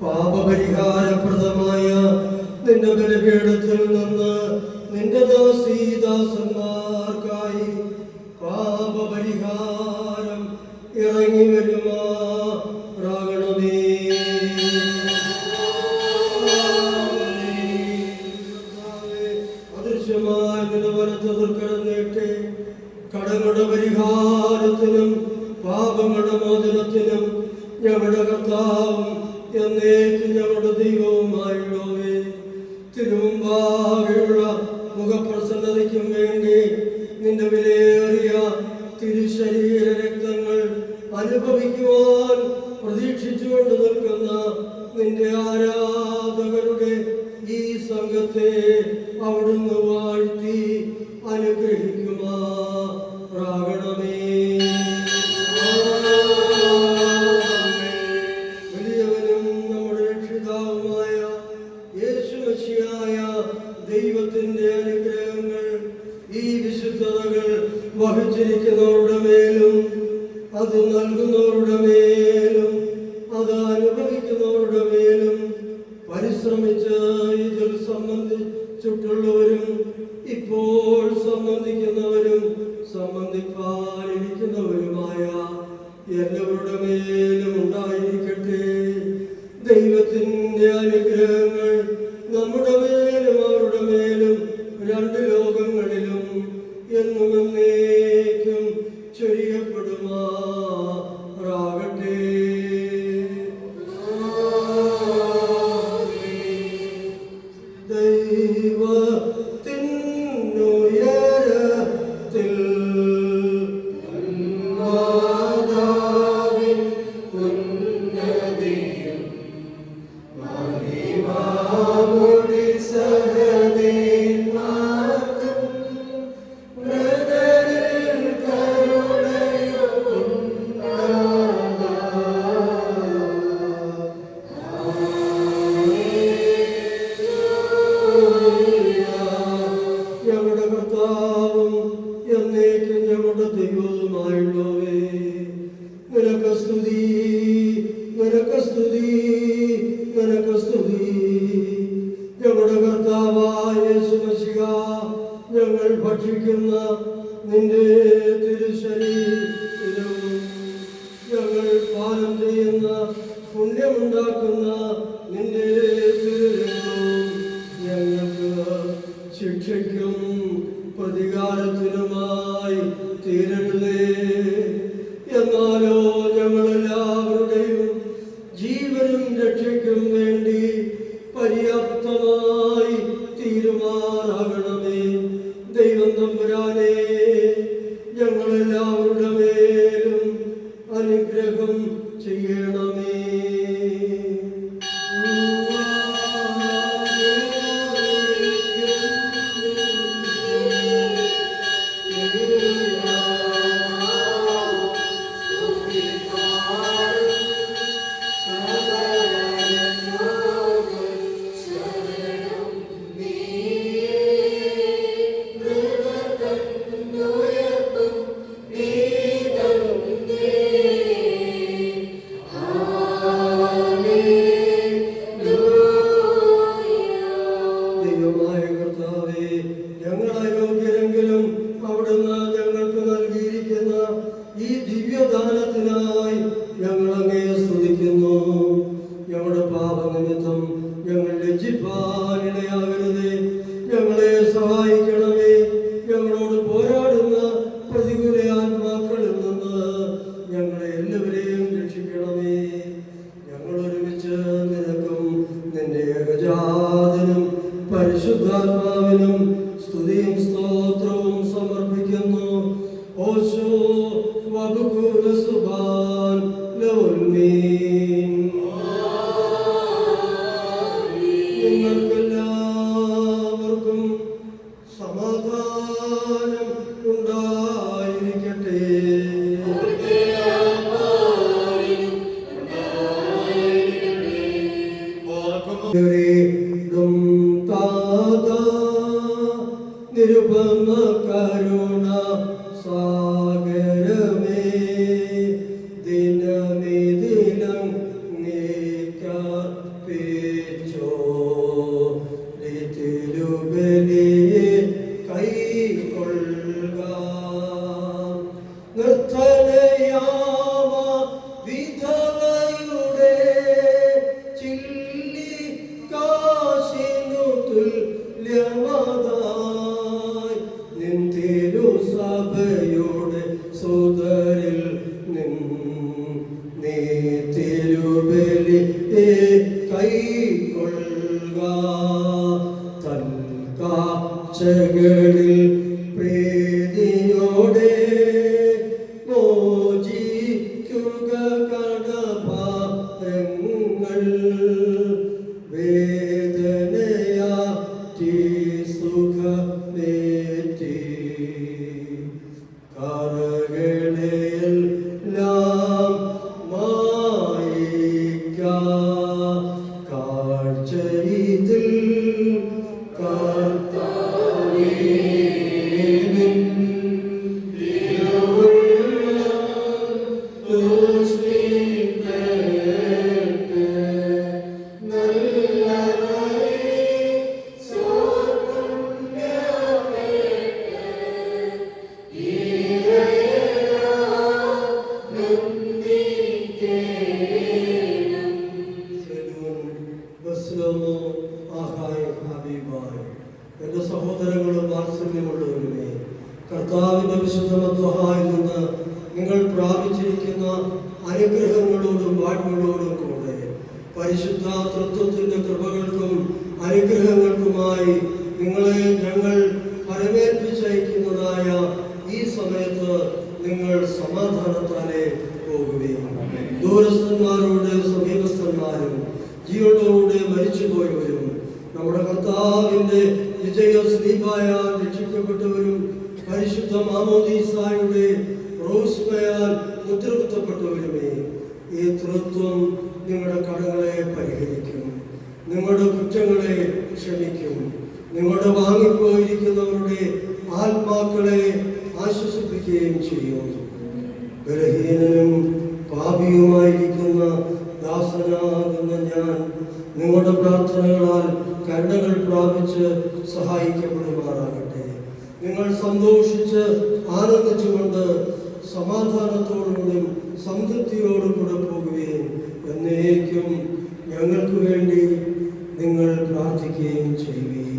പാപപരിഹാരപ്രദമായ നിന്റെ ബലിപീഠത്തിൽ നിന്ന് നിന്റെ ദാസീദാസന്മാർക്കായി പാപപരിഹാരം ഇറങ്ങി വരും പാപങ്ങളുടെ മോചനത്തിനും ഞങ്ങളുടെ കർത്താവും എന്നേക്കും ഞങ്ങളുടെ ദൈവവുമായുള്ളവേ. തിരുമുമ്പാകെയുള്ള മുഖപ്രസന്നതയ്ക്കും വേണ്ടി നിന്റെ വിലയേറിയ തിരുശരീര രക്തങ്ങൾ അനുഭവിക്കുവാൻ പ്രതീക്ഷിച്ചുകൊണ്ട് നിൽക്കുന്ന നിന്റെ ആരാധകരുടെ ഈ സംഘത്തെ അവിടുന്ന് വാഴ ദൈവമായ കർത്താവേ ഞങ്ങളെ കർത്താവിനും സ്തുതിയും സ്തോത്രവും സമർപ്പിക്കുന്നു. ഓശോ വകുകുലസുഭാൻ ലൗൽമേ. કૃપા કરો പ്രാപിച്ചിരിക്കുന്ന അനുഗ്രഹങ്ങളോടും വാഴ്മകളോടും കൂടെ പരിശുദ്ധ തൃത്വത്തിന്റെ കൃപകൾക്കും അനുഗ്രഹങ്ങൾക്കുമായി നിങ്ങളെ ഞങ്ങൾ പരമേൽപ്പിച്ചയക്കുന്നതായ ഈ സമയത്ത് നിങ്ങൾ സമാധാനത്താലെ പോകുകയും ദൂരസ്ഥന്മാരോട് സമീപസ്ഥന്മാരും ജീവനോടെ മരിച്ചുപോയവരും നമ്മുടെ കർത്താവിന്റെ വിജയ സ്ലീപായാൽ രക്ഷിക്കപ്പെട്ടവരും പരിശുദ്ധ മാമോദീസായുടെ മുദ്രകുത്തപ്പെട്ടവരുമേ ഈ തൃത്വം നിങ്ങളുടെ കടങ്ങളെ പരിഹരിക്കും. നിങ്ങളുടെ കുറ്റങ്ങളെ ക്ഷമിക്കും. നിങ്ങളുടെ വാങ്ങിപ്പോയിരിക്കുന്നവരുടെ ആത്മാക്കളെ ആശ്വസിപ്പിക്കുകയും ചെയ്യും. ബലഹീനനും പാപിയുമായിരിക്കുന്ന ദാസനാകുന്ന ഞാൻ നിങ്ങളുടെ പ്രാർത്ഥനകളാൽ കരുണകൾ പ്രാപിച്ച് സഹായിക്കപ്പെടുമാറാകട്ടെ. നിങ്ങൾ സന്തോഷിച്ച് ആനന്ദിച്ചുകൊണ്ട് സമാധാനത്തോടുകൂടി സംതൃപ്തിയോടും കൂടെ പോകുകയും എന്നേക്കും ഞങ്ങൾക്ക് വേണ്ടി നിങ്ങൾ പ്രാർത്ഥിക്കുകയും ചെയ്യുകയും